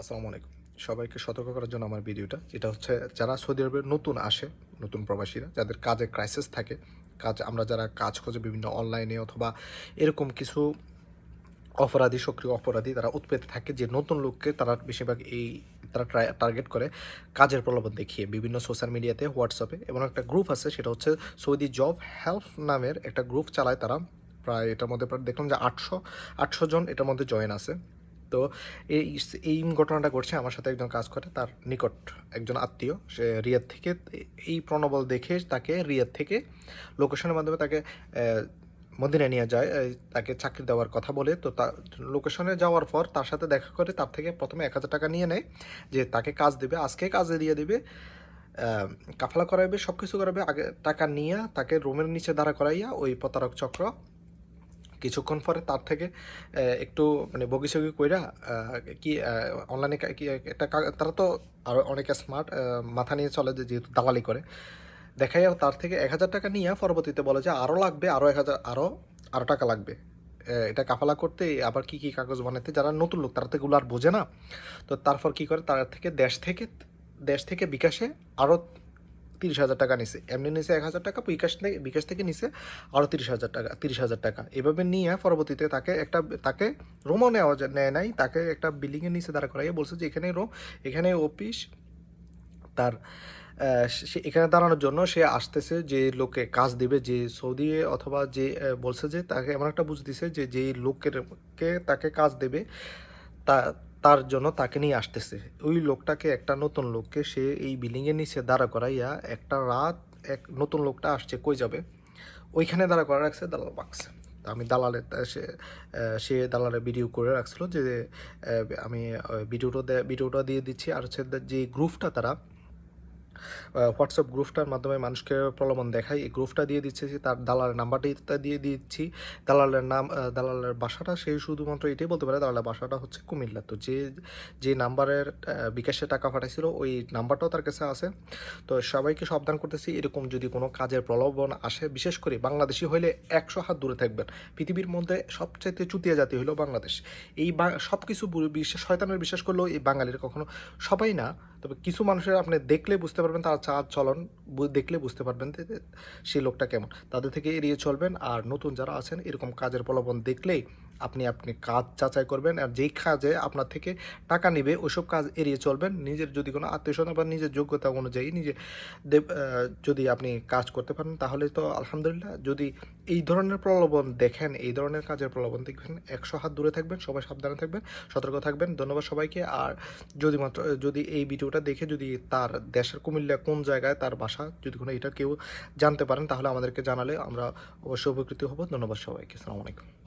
আসসালামু আলাইকুম। সবাইকে সতর্ক করার জন্য আমার ভিডিওটা, যেটা হচ্ছে যারা সৌদি আরবে নতুন আসে, নতুন প্রবাসীরা, যাদের কাজে ক্রাইসিস থাকে, কাজ, আমরা যারা কাজ খোঁজে বিভিন্ন অনলাইনে অথবা এরকম কিছু অপরাধী, সক্রিয় অপরাধী তারা উৎপেতে থাকে, যে নতুন লোককে তারা বেশিরভাগ এই, তারা টার্গেট করে কাজের প্রলোভন দেখিয়ে, বিভিন্ন সোশ্যাল মিডিয়াতে হোয়াটসঅ্যাপে এবং একটা গ্রুপ আছে, সেটা হচ্ছে সৌদি জব হেল্প নামের একটা গ্রুপ চালায় তারা, প্রায় এটার মধ্যে প্রায় দেখলাম যে আটশো আটশো জন এটার মধ্যে জয়েন আছে। তো এই এই ঘটনাটা ঘটছে, আমার সাথে একজন কাজ করে, তার নিকট একজন আত্মীয়। সে রিয়াদ থেকে, এই প্রণবল দেখে তাকে রিয়াদ থেকে লোকেশনের মাধ্যমে তাকে মদিনায় নিয়ে যায় তাকে চাকরি দেওয়ার কথা বলে। তো তার লোকেশনে যাওয়ার পর তার সাথে দেখা করে তার থেকে প্রথমে এক হাজার টাকা নিয়ে নেয়, যে তাকে কাজ দেবে, আজকে কাজে দিয়ে দেবে কাফালা করাইবে সব কিছু করাবে আগে টাকা নিয়ে তাকে রুমের নিচে দাঁড়া করাইয়া ওই প্রতারক চক্র কিছুক্ষণ পরে তার থেকে একটু মানে বগিসগি কইরা কি অনলাইনে কি একটা তারা তো আরও অনেকে স্মার্ট মাথা নিয়ে চলে যে, যেহেতু দালালি করে। দেখাই তার থেকে এক হাজার টাকা নিয়ে পরবর্তীতে বলে যে আরও লাগবে আরও এক হাজার আরও আরও টাকা লাগবে। এটা কাফালা করতে আবার কি কি কাগজ বানাতে যারা নতুন লোক, তারা তো এগুলো আর বোঝে না। তো তারপর কি করে, তার থেকে দেশ থেকে দেশ থেকে বিকাশে আরও তিরিশ হাজার টাকা নিছে। এমনি নিছে এক হাজার টাকা, বিকাশ থেকে বিকাশ থেকে নিছে আরও তিরিশ হাজার টাকা তিরিশ হাজার টাকা। এভাবে নিয়ে পরবর্তীতে তাকে একটা তাকে রুমও নেওয়া নেয় নাই। তাকে একটা বিল্ডিংয়ের নিচে দাঁড়া করাইয়ে বলছে যে, এখানে রুম এখানে অফিস তার সে এখানে দাঁড়ানোর জন্য সে আসতেছে যে লোকে কাজ দিবে, যে সৌদি অথবা যে বলছে যে, তাকে এমন একটা বুঝ দিছে যে যেই লোকের কে তাকে কাজ দেবে, তা তার জন্য তাকে নিয়ে আসতেছে। ওই লোকটাকে একটা নতুন লোককে সে এই বিল্ডিংয়ের নিচে দাঁড়া করাইয়া একটা রাত এক নতুন লোকটা আসছে, কই যাবে? ওইখানে দাঁড়া করা রাখছে দালাল বাক্স। আমি দালালের সে সে দালালের ভিডিও করে রাখছিল যে আমি ভিডিওটা ভিডিওটা দিয়ে দিচ্ছি। আর হচ্ছে যে গ্রুপটা তারা হোয়াটসঅ্যাপ গ্রুপটার মাধ্যমে মানুষকে প্রলোভন দেখায় এই গ্রুপটা দিয়ে দিচ্ছে তার দালালের নাম্বারটা দিয়ে দিচ্ছি। দালালের নাম দালালের বাসাটা, সে শুধুমাত্র এটাই বলতে পারে, দালালের বাসাটা হচ্ছে কুমিল্লা। তো যে যে নাম্বারের বিকাশে টাকা পাঠাইছিল, ওই নাম্বারটাও তার কাছে আছে। তো সবাইকে সাবধান করতেছি, এরকম যদি কোনো কাজের প্রলোভন আসে, বিশেষ করে বাংলাদেশি হইলে একশো হাত দূরে থাকবেন। পৃথিবীর মধ্যে সবচাইতে চুতিয়া জাতি হলো বাংলাদেশ। এই সব কিছু বিশ্বাস শয়তানের বিশ্বাস করলেও এই বাঙালির কখনো সবাই না তবে কিছু মানুষের আপনি দেখলে বুঝতে পারবেন তার চাল চলন দেখলে বুঝতে পারবেন সেই লোকটা কেমন। তাদের থেকে এড়িয়ে চলবেন আর নতুন যারা আছেন, এরকম কাজের প্রলোভন দেখলেই আপনি আপনি কাজ যাচাই করবেন আর যেই কাজে আপনার থেকে টাকা নেবে, ওইসব কাজ এড়িয়ে চলবেন। নিজের যদি কোনো আত্মীয় স্বজন বা নিজের যোগ্যতা অনুযায়ী নিজে যদি আপনি কাজ করতে পারেন, তাহলে তো আলহামদুলিল্লাহ যদি এই ধরনের প্রলোভন দেখেন, এই ধরনের কাজের প্রলোভন দেখবেন, একশো হাত দূরে থাকবেন, সবাই সাবধানে থাকবেন, সতর্ক থাকবেন। ধন্যবাদ সবাইকে। আর যদি মাত্র, যদি এই ভিডিওটা দেখে যদি তার দেশের কুমিল্লা কোন জায়গায় তার বাসা যদি কোনো এটা কেউ জানতে পারেন, তাহলে আমাদেরকে জানালে আমরা অবশ্যই উপকৃত হব। ধন্যবাদ সবাইকে। আলাইকুম।